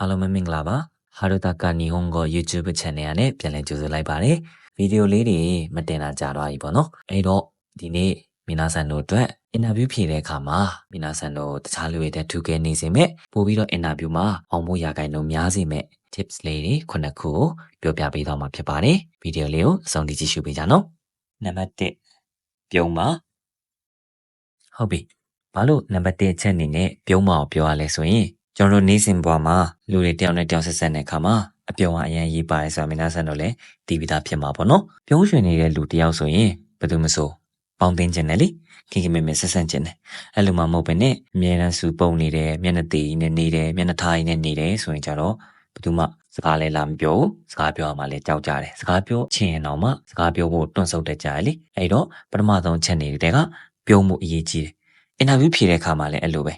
အားလုံးပဲမင်္ဂလာပါဟာရုတာကာနီဟွန်ကို YouTube Channel နဲ့ပြန်လည်ကြိုဆိုလိုက်ပါတယ်ဗီဒီယိုလေးတွေမတင်တာကြာသွားပြီပေါ့နော်အဲ့တော့ဒီနေ့မီနာဆန်တို့အတွက်အင်တာဗျူးဖြေတဲ့အခါမှာမီနာဆန်တို့တခြားလူတွေတက်ထူခဲ့နေစေမဲ့ပို့ပြီးတော့အင်တာဗျူးမှာအောင်ဖို့ရာဂိုင်းလုံးများစေမဲ့ tips လေးတွေခုနှစ်ခုကိုပြောပြပေးသွားမှာဖြစ်ပါတယ်ဗီဒီယိုလေးကိုအဆုံးထိကြည့်ရှုပေးကြနော်နံပါတ်1ပြုံးပါဟုတ်ပြီဘာလို့နံပါတ်1အချက်အနေနဲ့ပြုံးမအောင်ပြောရလဲဆိုရင် ကျွန်တော်တို့နေ့စဉ်ဘဝမှာလူတွေတယောက်နဲ့တယောက်ဆက်ဆက်တဲ့အခါမှာအပြုံးကအရင်ရေးပါတယ်ဆိုတာမင်းသားဆန်တို့လည်းတည်ပြီးသားဖြစ်မှာပေါ့နော်ပြုံးရွှင်နေတဲ့လူတယောက်ဆိုရင်ဘယ်သူမဆိုပေါင်းသိခြင်းနဲ့လေခင်ခင်မင်မင်ဆက်ဆက်ခြင်းနဲ့အဲ့လိုမှမဟုတ်ဘဲနဲ့အမြဲတမ်းစူပုံနေတယ်မျက်နှာသေးနဲ့နေတယ်မျက်နှာထားရင်းနဲ့နေတယ်ဆိုရင်ကြတော့ဘယ်သူမှစကားလည်းလာမပြောဘူးစကားပြောရမှလည်းကြောက်ကြတယ်စကားပြောချင်ရင်တော့မှစကားပြောဖို့တွန့်ဆုတ်တတ်ကြတယ်လေအဲ့တော့ပထမဆုံးချက်နေတဲ့ကပြောမှုအရေးကြီးတယ်အင်တာဗျူးဖြေတဲ့အခါမှာလည်းအဲ့လိုပဲ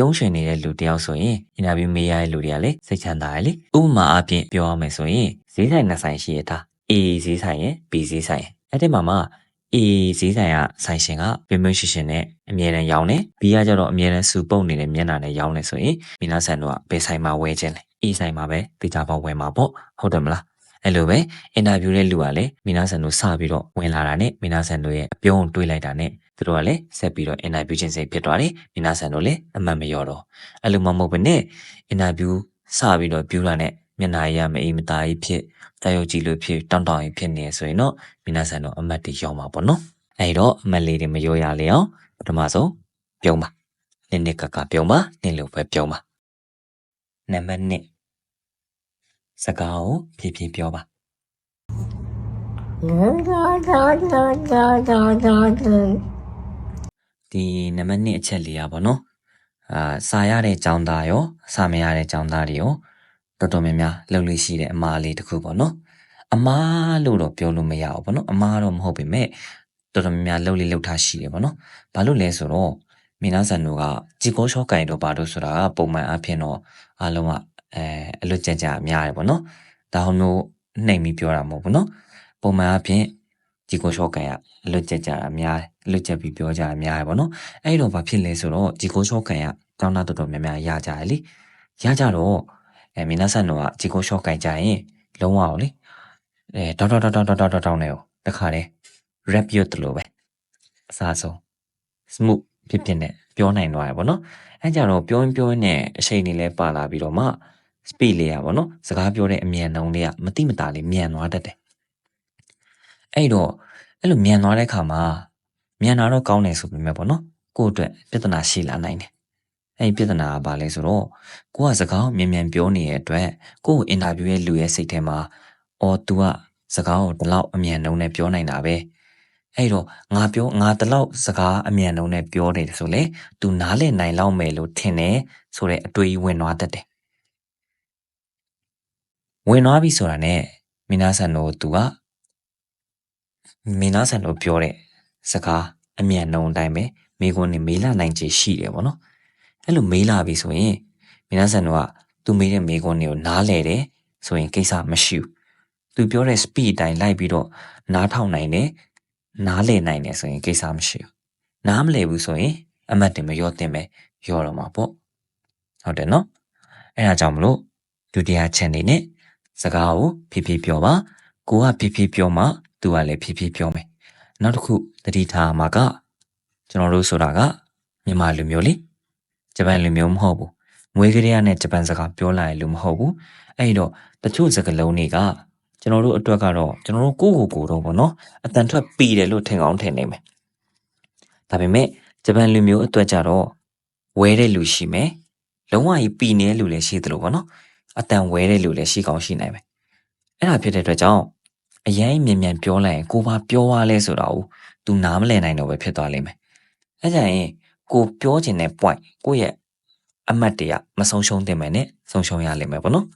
ပြုံးရွှင်နေတဲ့လူတယောက်ဆိုရင်အင်တာဗျူးမေးရတဲ့လူတွေကလည်းစိတ်ချမ်းသာရလေဥပမာအပြင်ပြောရမယ်ဆိုရင်ဈေးဆိုင်နှစ်ဆိုင်ရှိရတာ A ဈေးဆိုင်ရယ် B ဈေးဆိုင်ရယ်အဲ့ဒီမှာမှ A ဈေးဆိုင်ကဆိုင်ရှင်ကပြင်းပြင်းရှင်းရှင်းနဲ့အမြဲတမ်းရောင်းတယ် B ကကျတော့အမြဲတမ်းစူပုတ်နေတဲ့မျက်နှာနဲ့ရောင်းနေဆိုရင်မိနာဆန်တို့ကဘယ်ဆိုင်မှာဝယ်ခြင်းလဲ A ဆိုင်မှာပဲတေချာပေါက်ဝယ်မှာပေါ့ဟုတ်တယ်မလားအဲ့လိုပဲအင်တာဗျူးတဲ့လူကလည်းမိနာဆန်တို့စပြီးတော့ဝင်လာတာနဲ့မိနာဆန်တို့ရဲ့အပြုံးတွေးလိုက်တာနဲ့ သူတို့ကလည်းဆက်ပြီးတော့အင်တာဗျူးချင်းစိတ်ဖြစ်သွားတယ်မိနာဆန်တို့လည်းအမှန်မလျော်တော့အဲ့လိုမှမဟုတ်ဘဲနဲ့အင်တာဗျူးစပြီးတော့ဗျူးလာနဲ့မျက်နှာရမအိမ်မသားကြီးဖြစ်တရုတ်ကြည့်လို့ဖြစ်တောင်းတောင်းကြီးဖြစ်နေဆိုရင်တော့မိနာဆန်တို့အမတ်တွေရောမှာပေါ့နော်အဲ့တော့အမတ်လေးတွေမရောရလေအောင်ပထမဆုံးပြုံးပါနည်းနည်းကကပြုံးပါနည်းလို့ပဲပြုံးပါနံပါတ်1စကားကိုဖြည်းဖြည်းပြောပါဒီ နံပါတ်1အချက်လေးอ่ะဗောနော်အာစာရတဲ့ចောင်းသားရောစာမရတဲ့ចောင်းသားတွေရောတော်တော်များများလှုပ်လို့ရှိတဲ့အမားလေးတစ်ခုပေါ့နော်အမားလို့တော့ပြောလို့မရဘူးပေါ့နော်အမားတော့မဟုတ်ပေမဲ့တော်တော်များများလှုပ်လေးလှုပ်ထားရှိတယ်ပေါ့နော်ဘာလို့လဲဆိုတော့မင်းသားဆန်တို့ကជីကိုရှော့ကင်တို့ပါတို့ဆိုတာကပုံမှန်အဖြစ်တော့အားလုံးကအဲအလွတ်ကြကြများတယ်ပေါ့နော်ဒါဟိုမျိုးနှိမ်ပြီးပြောတာမဟုတ်ဘူးနော်ပုံမှန်အဖြစ်ជីကိုရှော့ကင်ကအလွတ်ကြကြတာများတယ်အ လွတ်ကြပြီးပြောကြတာများတယ်ပေါ့နော်အဲ့တော့ဘာဖြစ်လဲဆိုတော့ជីကိုရှော့ကင်ကတောင်းတာတော်တော်များများရကြတယ်လေရကြတော့အဲမင်းသားဆန်တို့ကជីကိုရှော့ကင်ကြရင်လုံးဝအောင်လေအဲတောင်းတောင်းတောင်းတောင်းတောင်းတောင်းနေကိုတခါတည်း rap ရွတ်တယ်လို့ပဲအစားဆုံး smooth ဖြစ်ဖြစ်နဲ့ပြောနိုင်သွားရပါတော့။အဲကြတော့ပြောရင်ပြောရင်နဲ့အချိန်တွေလည်းပါလာပြီးတော့မှ speed လေးရပါတော့။စကားပြောတဲ့အမြန်နှုန်းလေးကမတိမတာလေးမြန်သွားတတ်တယ်။အဲ့တော့အဲ့လိုမြန်သွားတဲ့ခါမှာ မြန်တာတော့ကောင်းတယ်ဆိုပေမဲ့ပေါ့နော်။ကိုယ့်အတွက်ပြဿနာရှိလာနိုင်တယ်။အဲ့ဒီပြဿနာကဘာလဲဆိုတော့ကိုကစကားကိုမြန်မြန်ပြောနေတဲ့အတွက်ကိုယ့်ကိုအင်တာဗျူးရဲ့လူရဲ့စိတ်ထဲမှာအော် तू ကစကားကိုဒီလောက်အမြန်နှုန်းနဲ့ပြောနိုင်တာပဲ။အဲ့တော့ငါပြောငါတလောက်စကားအမြန်နှုန်းနဲ့ပြောနေတယ်ဆိုလေ तू နားလည်နိုင်လောက်မယ်လို့ထင်တယ်ဆိုတဲ့အတွေးဝင်သွားတတ်တယ်ဝင်သွားပြီဆိုတာနဲ့မင်းသားဆန်တို့ तू ကမင်းသားဆန်တို့ပြောတဲ့ စကားအမြန်နှုန်းအတိုင်းပဲမိကွန်းနေမေးလာနိုင်ချေရှိတယ်ပေါ့နော်အဲ့လိုမေးလာပြီဆိုရင်မင်းသားဆန်တို့က तू မေးတဲ့မိကွန်းတွေကိုနားလဲတယ်ဆိုရင်ကိစ္စမရှိဘူး तू ပြောတဲ့ speed အတိုင်းလိုက်ပြီးတော့နားထောင်နိုင်တယ်နားလည်နိုင်တယ်ဆိုရင်ကိစ္စမရှိဘူးနားမလည်ဘူးဆိုရင်အမတ်တင်မရောတင်ပဲရောတော့မှာပေါ့ဟုတ်တယ်နော်အဲဒါကြောင့်မလို့ဒုတိယချက်အနေနဲ့စကားကိုဖြည်းဖြည်းပြောပါကိုကဖြည်းဖြည်းပြောမှသူကလည်းဖြည်းဖြည်းပြောမယ် နောက်တစ်ခုသတိထားမှာကကျွန်တော်တို့ဆိုတာကမြန်မာလူမျိုးလေဂျပန်လူမျိုးမဟုတ်ဘူးမွေးကလေးရနဲ့ဂျပန်စကားပြောလာရင်လူမဟုတ်ဘူးအဲ့တော့တချို့စကားလုံးတွေကကျွန်တော်တို့အတွက်ကတော့ကျွန်တော်တို့ကိုယ့်ကိုယ်ကိုယ်တော့ဗောနော်အတန်ထွက်ပီတယ်လို့ထင်အောင်ထင်နေမယ်ဒါပေမဲ့ဂျပန်လူမျိုးအတွက်ကြတော့ဝဲတဲ့လူရှိမယ်လုံးဝကြီးပီနေတဲ့လူလည်းရှိသလိုဗောနော်အတန်ဝဲတဲ့လူလည်းရှိကောင်းရှိနိုင်မယ်အဲ့ဒါဖြစ်တဲ့အတွက်ကြောင့် အရင်မြန်မြန်ပြောလိုက်ရင်ကိုဘာပြောသွားလဲဆိုတော့ तू နားမလည်နိုင်တော့ပဲဖြစ်သွားလိမ့်မယ်အဲ့ကြရင်ကိုပြောချင်တဲ့ point ကိုယ့်ရဲ့အမှတ်တရမဆုံးရှုံးသင့်မယ်နဲ့ဆုံးရှုံးရလိမ့်မယ်ဗောနော်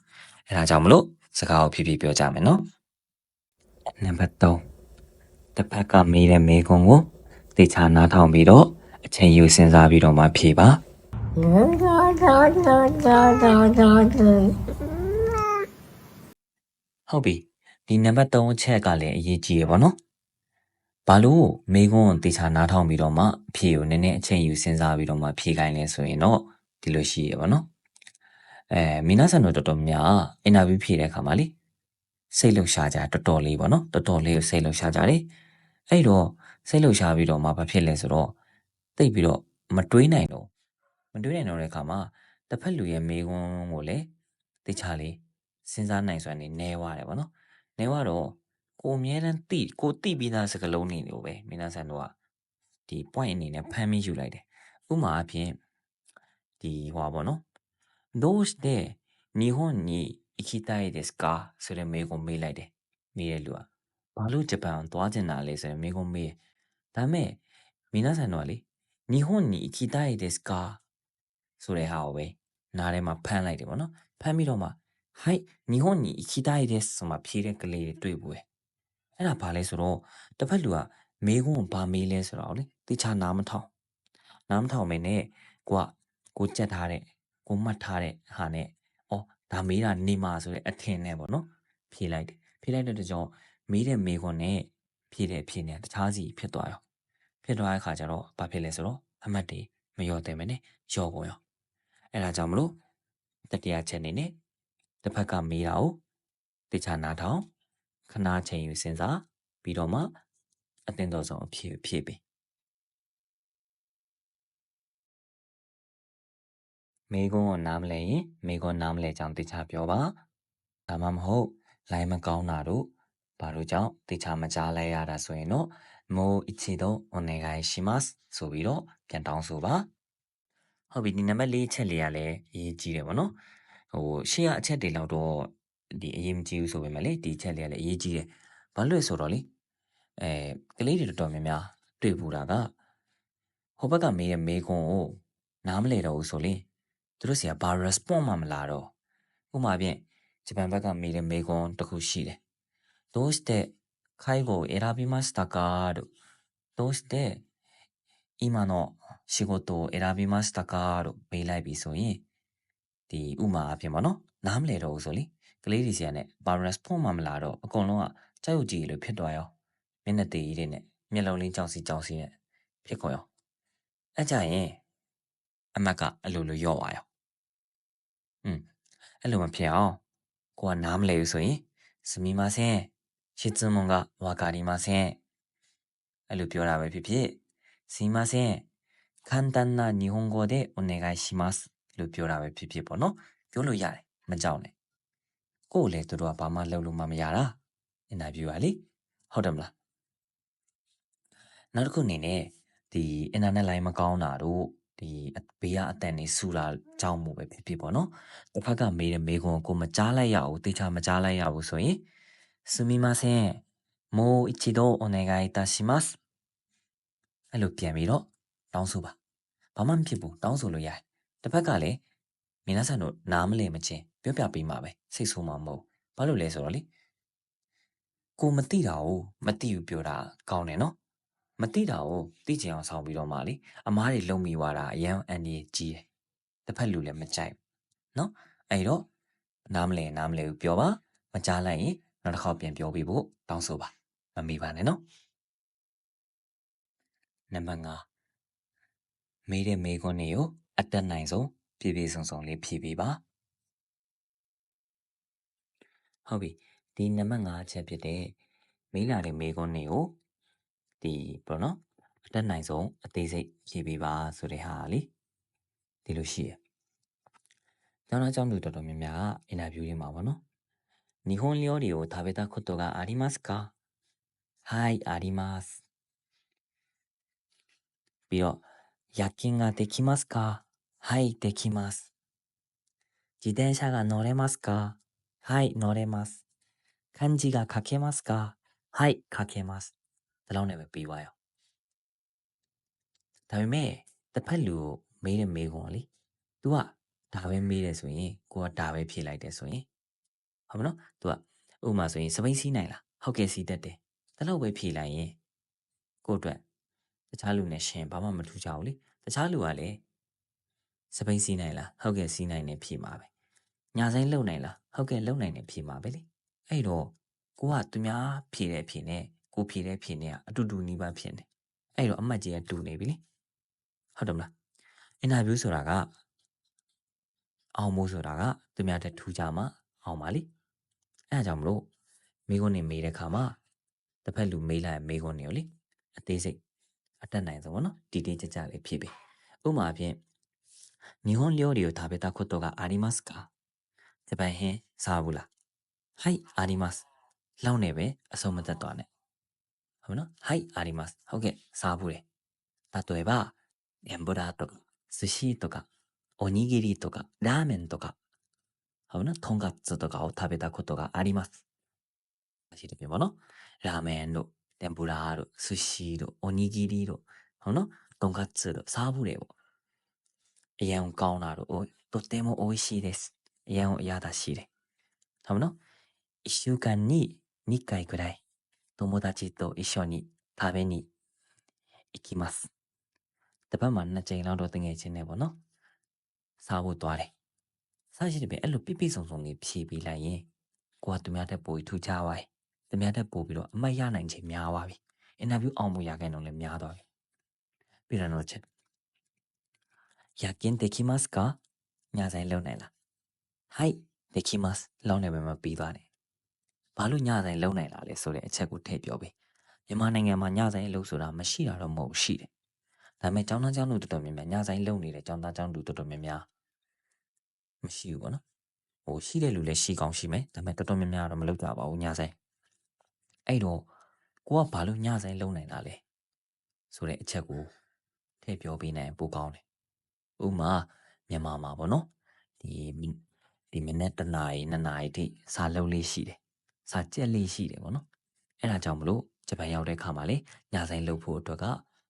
အဲ့ဒါကြောင့်မလို့စကားကိုဖြည်းဖြည်းပြောကြမယ်နော်နံပါတ်3တစ်ဖက်ကမေးတဲ့မေးခွန်းကိုသေချာနားထောင်ပြီးတော့အချိန်ယူစဉ်းစားပြီးတော့မှဖြေပါဟုတ်ပြီ ဒီနံပါတ်3အချက်ကလည်းအရေးကြီးရပါတော့ဘာလို့မေးခွန်းကိုသေချာနားထောင်ပြီးတော့မှဖြေကိုနည်းနည်းအချိန်ယူစဉ်းစားပြီးတော့မှဖြေခိုင်းလဲဆိုရင်တော့ဒီလိုရှိရပါတော့အဲမီနာဆန်တို့တော်တော်များအင်တာဗျူးဖြေတဲ့အခါမှာလေစိတ်လှုပ်ရှားကြတော်တော်လေးပေါ့နော်တော်တော်လေးကိုစိတ်လှုပ်ရှားကြတယ်အဲ့တော့စိတ်လှုပ်ရှားပြီးတော့မှဘာဖြစ်လဲဆိုတော့တိတ်ပြီးတော့မတွေးနိုင်တော့မတွေးနိုင်တော့တဲ့အခါမှာတစ်ဖက်လူရဲ့မေးခွန်းကိုလည်းတခြားလေးစဉ်းစားနိုင်စွမ်းနေနေသွားတယ်ပေါ့နော် နေသွားတော့ကိုအမြဲတမ်းတိကိုတိပြီးသားစကလုံးနေလို့ပဲမီနာဆန်တို့ကဒီ point အနေနဲ့ဖမ်းပြီးယူလိုက်တယ်ဥမာအဖြစ်ဒီဟွာပေါ့နော်どうして日本に行きたいですかဆိုတဲ့မေးခွန်းမေးလိုက်တယ်မေးတဲ့လူကဘာလို့ဂျပန်သွားချင်တာလဲဆိုတဲ့မေးခွန်းမေးတယ်ဒါပေမဲ့မီနာဆန်တို့ကလေ日本に行きたいですかဆိုတဲ့ဟာကိုပဲနားထဲမှာဖမ်းလိုက်တယ်ပေါ့နော်ဖမ်းပြီးတော့မှ ဟိုက်日本に行きたいですဆိုမှဖြေတဲ့ကလေးတွေတွေ့ဘူးပဲအဲ့ဒါဘာလဲဆိုတော့တစ်ဖက်လူကမေးခွန်းကိုဘာမေးလဲဆိုတော့လေတေချာနားမထောင်နားမထောင်မင်းနဲ့ကိုကကိုကြက်ထားတဲ့ကိုမှတ်ထားတဲ့ဟာနဲ့အော်ဒါမေးတာနေမှာဆိုတဲ့အထင်နဲ့ပေါ့နော်ဖြေလိုက်တယ်ဖြေလိုက်တဲ့တကြောင်မေးတဲ့မေးခွန်းနဲ့ဖြေတဲ့အဖြေနဲ့တခြားစီဖြစ်သွားရောဖြစ်သွားတဲ့အခါကျတော့ဘာဖြစ်လဲဆိုတော့အမှတ်တွေမလျော့တယ်မနဲ့လျော့ကုန်ရောအဲ့ဒါကြောင့်မလို့တတိယချက်အနေနဲ့ တစ်ဖက်ကမေးတာကိုတေချာနားထောင်ခဏချိန်ယူစဉ်းစားပြီးတော့မှအသင့်တော်ဆုံးအဖြေဖြေပေးမေကွန်းကိုနားမလဲရင်မေကွန်းနားမလဲကြောင်းတေချာပြောပါဒါမှမဟုတ်လိုင်းမကောင်းတာတို့ဘာလို့ကြောင့်တေချာမကြားလိုက်ရတာဆိုရင်တော့မိုး一度お願いしますဆိုပြီးတော့ပြန်တောင်းဆိုပါဟုတ်ပြီဒီနံပါတ်၄ချက်လေးကလည်းအရေးကြီးတယ်ဗောနော် ဟိုရှေ့ကအချက်တွေလောက်တော့ဒီအရေးမကြီးဘူးဆိုပေမဲ့လေဒီချက်လေးကလည်းအရေးကြီးတယ်ဘာလို့လဲဆိုတော့လေအဲကလေးတွေတော်တော်များများတွေ့ဘူးတာကဟိုဘက်ကမေးတဲ့မေးခွန်းကိုနားမလည်တော့ဘူးဆိုရင်သူတို့စီကဘာ response မှမလာတော့ဥပမာဖြင့်ဂျပန်ဘက်ကမေးတဲ့မေးခွန်းတစ်ခုရှိတယ်どうして介護を選びましたかとどうして今の仕事を選びましたかလို့မေးလိုက်ပြီဆိုရင် ဒီဥမာအဖြစ်ပေါ့နော်နားမလည်တော့ဘူးဆိုလေကလေးတွေစီကနဲ့ဘာ response မှမလာတော့အကုန်လုံးကကြောက်ရွံ့ကြည့်လို့ဖြစ်သွားရောမျက်နှာတည်ကြီးတွေနဲ့မျက်လုံးလေးကြောက်စီကြောက်စီနဲ့ဖြစ်ကုန်ရောအဲ့ကြရင်အမတ်ကအလိုလိုရော့သွားရောอืมအဲ့လိုမဖြစ်အောင်ကိုကနားမလဲဘူးဆိုရင်すみません質問がわかりませんအဲ့လိုပြောတာပဲဖြစ်ဖြစ်すみません簡単な日本語でお願いします လို့ပြောတာပဲဖြစ်ဖြစ်ပေါ့နော်ပြောလို့ရတယ်မကြောက်နဲ့ကိုယ်လည်းသူတို့ကဘာမှလုပ်လို့မမရတာအင်တာဗျူးပါလေဟုတ်တယ်မလားနောက်တစ်ခုအနေနဲ့ဒီအင်တာနက်လိုင်းမကောင်းတာတို့ဒီဘေးကအတန်နေဆူတာကြောင့်မို့ပဲဖြစ်ဖြစ်ပေါ့နော်တစ်ဖက်ကမေးတဲ့မေးခွန်းကိုမကြားလိုက်ရဘူးတေချာမကြားလိုက်ရဘူးဆိုရင်すみませんもう一度お願いいたしますအဲ့လိုပြန်ပြီးတော့တောင်းဆိုပါဘာမှမဖြစ်ဘူးတောင်းဆိုလို့ရတယ် တစ်ဖက်ကလည်းမင်းသားဆန်တို့နားမလည်မချင်းပြောပြပေးမှာပဲစိတ်ဆိုးမှာမဟုတ်ဘာလို့လဲဆိုတော့လေကိုမသိတာကိုမသိဘူးပြောတာကောင်းတယ်နော်မသိတာကိုသိချင်အောင်ဆောင်ပြီးတော့မှလေအမားတွေလုံမိသွားတာအရန်အန်ကြီးကြီးတယ်တစ်ဖက်လူလည်းမကြိုက်နော်အဲ့တော့နားမလဲနားမလဲဘူးပြောပါမကြားလိုက်ရင်နောက်တစ်ခေါက်ပြန်ပြောပေးဖို့တောင်းဆိုပါမမိပါနဲ့နော်နံပါတ်5မေးတဲ့မေးခွန်းတွေကို အတက်နိုင်ဆုံးပြည့်ပြည့်စုံစုံလေးဖြည့်ပေးပါဟုတ်ပြီဒီနံပါတ်5ချက်ဖြစ်တဲ့မေးလာတဲ့မေးခွန်းတွေကိုဒီပေါ့နော်အတက်နိုင်ဆုံးအသေးစိတ်ဖြည့်ပေးပါဆိုတဲ့ဟာလေဒီလိုရှိရကျောင်းသားကျောင်းသူတော်တော်များများကအင်တာဗျူးတွေမှာပေါ့နော်日本料理を食べたことがありますかはいありますပြီးတော့夜勤ができますか はいできます自転車が乗れますかはい乗れます漢字が書けますかはい書けますဒီလောက်နဲ့ပဲပြီးသွားရောဒါပေမဲ့တစ်ဖက်လူကိုမေးတဲ့မေးခွန်းလေ तू ကဒါပဲမေးတယ်ဆိုရင်ကိုကဒါပဲဖြေလိုက်တယ်ဆိုရင်ဟုတ်မနော် तू ကဥပမာဆိုရင်စပိန်စီးနိုင်လားဟုတ်ကဲ့စီးတတ်တယ်ဒါလောက်ပဲဖြေလိုက်ရင်ကိုအတွက်တခြားလူနဲ့ရှင်ဘာမှမထူးကြဘူးလေတခြားလူကလည်း စပိန်စီးနိုင်လားဟုတ်ကဲ့စီးနိုင်တယ်ဖြေမှာပဲညာဆိုင်လုံနိုင်လားဟုတ်ကဲ့လုံနိုင်တယ်ဖြေမှာပဲလေအဲ့တော့ကိုကသူများဖြေတဲ့ဖြေနဲ့ကိုဖြေတဲ့ဖြေနဲ့ကအတူတူနီးပါးဖြစ်နေအဲ့တော့အမှတ်ကြီးကတူနေပြီလေဟုတ်တယ်မလားအင်တာဗျူးဆိုတာကအောင်မို့ဆိုတာကသူများတက်ထူးကြမှာအောင်ပါလေအဲအကြောင့်မလို့မိကုန်းနေမေးတဲ့ခါမှာတစ်ဖက်လူမေးလိုက်ရင်မိကုန်းနေကိုလေအသေးစိတ်အတက်နိုင်ဆုံးပေါ့နော်တီတီကြကြလေးဖြည့်ပေးဥပမာအဖြစ် 日本料理を食べたことがありますか？てばいへん、サーブラ。はい、あります。ラウネベ、遊むだとはね。はい、あります。オッケー、サーブレ。例えば、エンブラーとか、寿司とか、おにぎりとか、ラーメンとか、あの、とんかつとかを食べたことがあります。調べ物、ラーメンルる、ンブラール、寿司ル、おにぎりる、あの、とんかつる、サーブレをအရင်ကောင်းတာတို့おとても美味しいですအရင်အရသာရှိတယ်ဟုတ်နော်一週間に2回くらい友達と一緒に食べに行きますတပတ်မှာနှစ်ကြိမ်လောက်တော့တငယ်ချင်းနဲ့ပေါ့နော်စားဖို့သွားတယ်စားရှိတယ်ပဲအဲ့လိုပြပြဆုံဆုံလေးဖြည့်ပေးလိုက်ရင်ကိုကသူများတက်ပို့ပြီးထူချသွားတယ်သူများတက်ပို့ပြီးတော့အမတ်ရနိုင်ခြင်းများသွားပြီအင်တာဗျူးအောင်မှုရခိုင်တော့လည်းများသွားပြီပြီးတော့ချက် ရကင်できますかညာဆိုင်လုံနိုင်လားဟိုက်できますလောင်းနေပဲမပြီးသွားတယ်ဘာလို့ညဆိုင်လုံနိုင်လားလဲဆိုတဲ့အချက်ကိုထည့်ပြောပေးမြန်မာနိုင်ငံမှာညဆိုင်လုံဆိုတာမရှိတာတော့မဟုတ်ရှိတယ်ဒါပေမဲ့ကျောင်းသားကျောင်းသူတော်တော်များများညဆိုင်လုံနေတဲ့ကျောင်းသားကျောင်းသူတော်တော်များများမရှိဘူးပေါ့နော်ဟိုရှိတဲ့လူလည်းရှိကောင်းရှိမယ်ဒါပေမဲ့တော်တော်များများတော့မလုပ်ကြပါဘူးညဆိုင်အဲ့တော့ကိုကဘာလို့ညဆိုင်လုံနိုင်တာလဲဆိုတဲ့အချက်ကိုထည့်ပြောပေးနိုင်ပိုကောင်းတယ် ဥမာမြန်မာမှာပေါ့နော်ဒီဒီမနေ့တနာရီနှစ်နာရီထိစာလုံးလေးရှိတယ်စာကြက်လေးရှိတယ်ပေါ့နော်အဲ့ဒါကြောင့်မလို့ဂျပန်ရောက်တဲ့အခါမှာလေညာဆိုင်လှုပ်ဖို့အတွက်က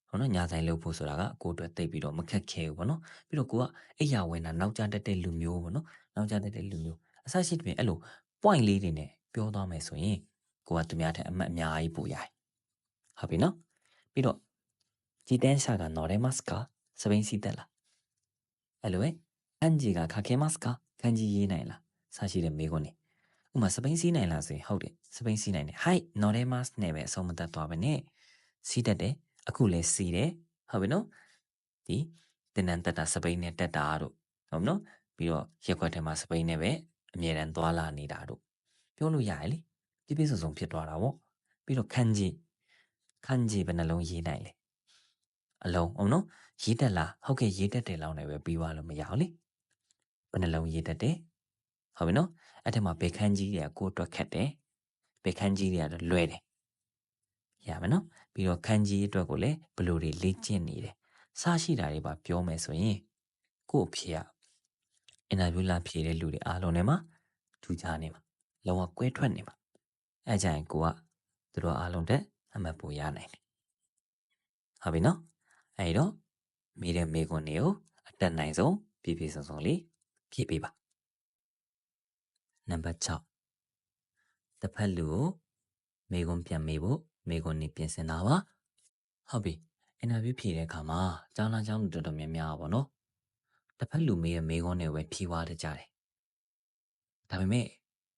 ဟုတ်နော်ညာဆိုင်လှုပ်ဖို့ဆိုတာကကိုယ်အတွက်သိပြီးတော့မခက်ခဲဘူးပေါ့နော်ပြီးတော့ကိုကအိယာဝင်တာနောက်ကျတတ်တဲ့လူမျိုးပေါ့နော်နောက်ကျတတ်တဲ့လူမျိုးအဆရှိတဲ့ပြင်အဲ့လို point လေးတွေနဲ့ပြောသွားမယ်ဆိုရင်ကိုကသူများထက်အမှတ်အများကြီးပိုရတယ်ဟုတ်ပြီနော်ပြီးတော့ Jiten shaga noremasu ka စပိန်စီတက်လား အဲ့လိုပဲအန်ဂျီကခါခဲမတ်စ်ကခန်းကြီးရေးနိုင်လားစရှိတဲ့မိကွန်းနေဥမာစပိန်စီးနိုင်လားဆိုရင်ဟုတ်တယ်စပိန်စီးနိုင်တယ် hi noremas နဲ့ပဲအဆုံးမတတ်သွားပဲနဲ့စီးတတ်တယ်အခုလဲစီးတယ်ဟုတ်ပြီနော်ဒီတင်နန်တက်တာစပိန်နဲ့တက်တာတို့ဟုတ်မနော်ပြီးတော့ရက်ခွက်ထဲမှာစပိန်နဲ့ပဲအမြဲတမ်းသွာလာနေတာတို့ပြောလို့ရတယ်လေပြည့်ပြည့်စုံစုံဖြစ်သွားတာပေါ့ပြီးတော့ခန်းကြီးခန်းကြီးဘယ်နှလုံးရေးနိုင်လဲ အလုံးဟုတ်နော်ရေးတက်လားဟုတ်ကဲ့ရေးတက်တယ်လောက်နဲ့ပဲပြီးသွားလို့မရဘူးလေဘယ်နှလုံးရေးတက်တယ်ဟုတ်ပြီနော်အဲ့ထက်မှာဘေခန်းကြီးတွေကကိုယ်အတွက်ခက်တယ်ဘေခန်းကြီးတွေကတော့လွယ်တယ်ရမယ်နော်ပြီးတော့ခန်းကြီးအတွက်ကိုလည်းဘလို့တွေလေ့ကျင့်နေတယ်စားရှိတာတွေပါပြောမယ်ဆိုရင်ကို့အဖေကအင်တာဗျူးလာဖြေတဲ့လူတွေအားလုံးထဲမှာထူးခြားနေမှာလုံးဝကွဲထွက်နေမှာအဲကြရင်ကိုကသူတို့အားလုံးတဲ့အမှတ်ပိုရနိုင်တယ်ဟုတ်ပြီနော် အဲဒီတော့မိတဲ့မိကွန်းတွေကိုအတက်နိုင်ဆုံးပြည့်ပြည့်စုံစုံလေးဖြည့်ပေးပါနံပါတ်6တစ်ဖက်လူကိုမိကွန်းပြန်မေးဖို့မိကွန်းနေပြင်ဆင်တာပါဟုတ်ပြီအင်တာဗျူးဖြေတဲ့အခါမှာကျောင်းသားကျောင်းသူတော်တော်များများပါနော်တစ်ဖက်လူမေးရဲ့မိကွန်းတွေပဲဖြေသွားတကြတယ်ဒါပေမဲ့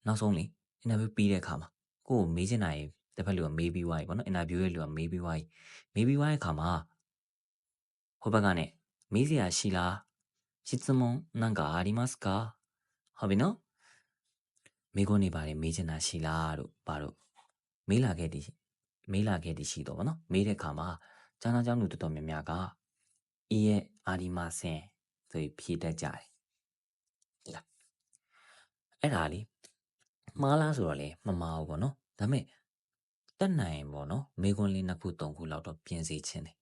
နောက်ဆုံးလေအင်တာဗျူးပြီးတဲ့အခါမှာကိုကိုမေးချင်တာရင်တစ်ဖက်လူကမေးပြီးွားပြီပေါ့နော်အင်တာဗျူးရဲ့လူကမေးပြီးွားပြီမေးပြီးွားတဲ့အခါမှာ ဟိုဘက်ကနဲ့မေးစရာရှိလား質問なんかありますかဟုတ်ပြီနော်မေးခွန်းနေပါတယ်မေးချင်တာရှိလားတို့ဘာတို့မေးလာခဲ့သည်မေးလာခဲ့သည်ရှိတော့ဗောနော်မေးတဲ့အခါမှာကျောင်းသားကျောင်းသူတော်တော်များများကအီးရဲ့အာဒီမာဆင်ဆိုပြီးဖြေတတ်ကြတယ်ဟလားအဲ့ဒါလေးမှားလားဆိုတော့လေမမှားဘူးဗောနော်ဒါပေမဲ့တက်နိုင်ဗောနော်မေးခွန်းလေးနှစ်ခုသုံးခုလောက်တော့ပြင်စီခြင်းတယ်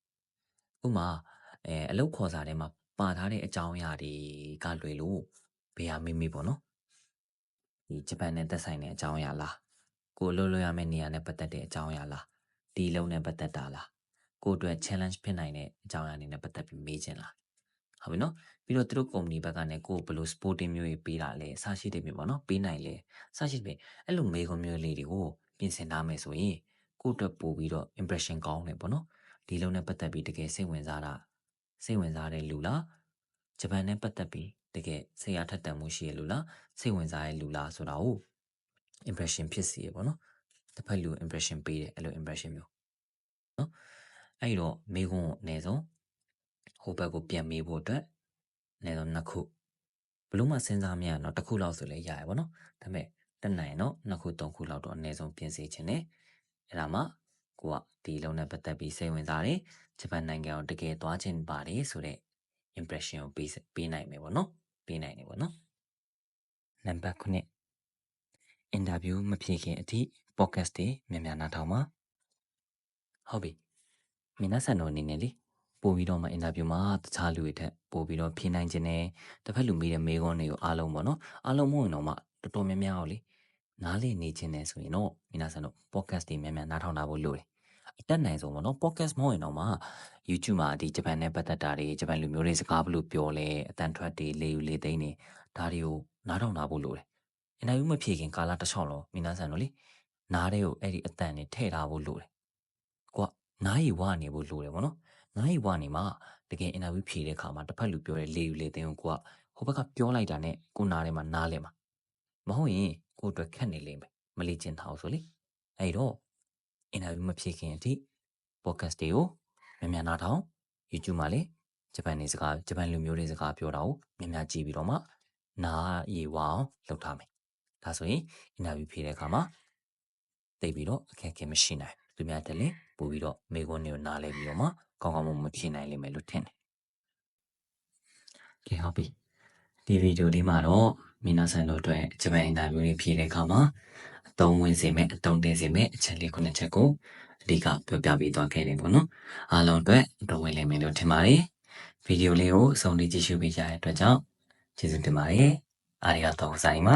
ဥမာ အဲအလုတ်ခေါ်စာထဲမှာပါထားတဲ့အကြောင်းအရာတွေကလွယ်လို့ဘေးဟာမိမိပေါ့နော်ဒီဂျပန်နဲ့သက်ဆိုင်တဲ့အကြောင်းအရာလားကိုလှုပ်လို့ရမယ့်နေရာနဲ့ပတ်သက်တဲ့အကြောင်းအရာလားဒီလုံးနဲ့ပတ်သက်တာလားကိုအတွက် challenge ဖြစ်နိုင်တဲ့အကြောင်းအရာတွေနဲ့ပတ်သက်ပြီးမေးခြင်းလားဟုတ်ပြီနော်ပြီးတော့သူတို့ company ဘက်ကလည်းကိုဘယ်လို sporting မျိုးတွေပေးတာလဲအစရှိတယ်မျိုးပေါ့နော်ပေးနိုင်လဲအစရှိတယ်အဲ့လိုမေးခွန်းမျိုးလေးတွေကိုပြင်ဆင်ထားမယ်ဆိုရင်ကိုအတွက်ပို့ပြီးတော့ impression ကောင်းတယ်ပေါ့နော်ဒီလုံးနဲ့ပတ်သက်ပြီးတကယ်စိတ်ဝင်စားတာ စိတ်ဝင်စားတဲ့လူလားဂျပန်နဲ့ပတ်သက်ပြီးတကယ်စိတ်အားထက်သန်မှုရှိရလူလားစိတ်ဝင်စားတဲ့လူလားဆိုတာကို impression ဖြစ်စီရပေါ့နော်တစ်ဖက်လူ impression ပေးတယ်အဲ့လို impression မျိုးနော်အဲ့တော့မိကုန်းကိုအနည်းဆုံးဟိုဘက်ကိုပြန်မေးဖို့အတွက်အနည်းဆုံးနှစ်ခုဘလို့မှစဉ်းစားမရတော့တစ်ခုလောက်ဆိုလဲရရပါတော့ဒါပေမဲ့တက်နိုင်တော့နှစ်ခုသုံးခုလောက်တော့အနည်းဆုံးပြင်စေခြင်းနဲ့အဲ့ဒါမှ ကိုကဒီလုံးနဲ့ပတ်သက်ပြီးစိတ်ဝင်စားတယ်ဂျပန်နိုင်ငံကိုတကယ်သွားခြင်းပါတယ်ဆိုတော့ impression ကိုပေးပေးနိုင်မယ်ပေါ့နော်ပေးနိုင်တယ်ပေါ့နော်နံပါတ်9အင်တာဗျူးမဖြစ်ခင်အထိ podcast တွေမြန်မြန်နားထောင်ပါဟုတ်ပြီမင်းဆန်တို့အနေနဲ့လေပို့ပြီးတော့မှအင်တာဗျူးမှာတခြားလူတွေထက်ပို့ပြီးတော့ဖြေနိုင်ခြင်းနဲ့တစ်ဖက်လူမိတဲ့မေးခွန်းတွေကိုအားလုံးပေါ့နော်အားလုံးမဟုတ်ရင်တော့မှတော်တော်များများအောင်လေနားလည်နေခြင်းနဲ့ဆိုရင်တော့မင်းဆန်တို့ podcast တွေမြန်မြန်နားထောင်တာဖို့လိုတယ် အတက်နိုင်ဆုံးပေါ့နော် podcast မဟုတ်ရင်တော့မှ YouTube မှာဒီဂျပန်နဲ့ပတ်သက်တာတွေဂျပန်လူမျိုးတွေစကားဘလို့ပြောလဲအတန်ထွက်တွေလေယူလေသိန်းတွေဒါတွေကိုနားထောင်တာဖို့လိုတယ်အင်တာဗျူးမဖြေခင်ကာလတစ်လျှောက်လုံးမင်းဆန်တို့လေနားတွေကိုအဲ့ဒီအတန်တွေထည့်ထားဖို့လိုတယ်ကိုကနားရီဝနေဖို့လိုတယ်ပေါ့နော်နားရီဝနေမှာတကယ်အင်တာဗျူးဖြေတဲ့အခါမှာတစ်ဖက်လူပြောတဲ့လေယူလေသိန်းကိုကိုကဟိုဘက်ကပြောလိုက်တာနဲ့ကိုနားထဲမှာနားလဲမှာမဟုတ်ရင်ကိုအတွက်ခက်နေလိမ့်မယ်မလီကျင်ထားအောင်ဆိုလေအဲ့တော့ အင်တာဗျူးမဖြေခင်အထိ podcast တွေကိုမြန်မြန်နားထောင် YouTube မှာလေဂျပန်နေစကားဂျပန်လူမျိုးတွေစကားပြောတာကိုမြန်မြန်ကြည့်ပြီးတော့မှနားရေဝအောင်လုပ်ထားမယ်ဒါဆိုရင်အင်တာဗျူးဖြေတဲ့အခါမှာသိပြီးတော့အခက်အခဲမရှိနိုင်သူများတက်ရင်ပို့ပြီးတော့မေခွန်းတွေကိုနားလဲပြီးတော့မှကောင်းကောင်းမွန်မွန်ဖြေနိုင်လိမ့်မယ်လို့ထင်တယ်ကဲဟုတ်ပြီဒီဗီဒီယိုလေးမှာတော့မင်းနာဆန်တို့အတွက်ဂျပန်အင်တာဗျူးတွေဖြေတဲ့အခါမှာအ သုံးဝင်စေမဲ့အသုံးတင်စေမဲ့အချက်လေးခုနှစ်ချက်ကိုအဓိကပြောပြပေးသွားခဲ့တယ်ပေါ့နော်အားလုံးအတွက်တော်ဝင်လိမ့်မယ်လို့ထင်ပါတယ်ဗီဒီယိုလေးကိုအဆုံးထိကြည့်ရှုပေးကြတဲ့အတွက်ကြောင့်ကျေးဇူးတင်ပါတယ်အားရတော့ဆိုင်ပါ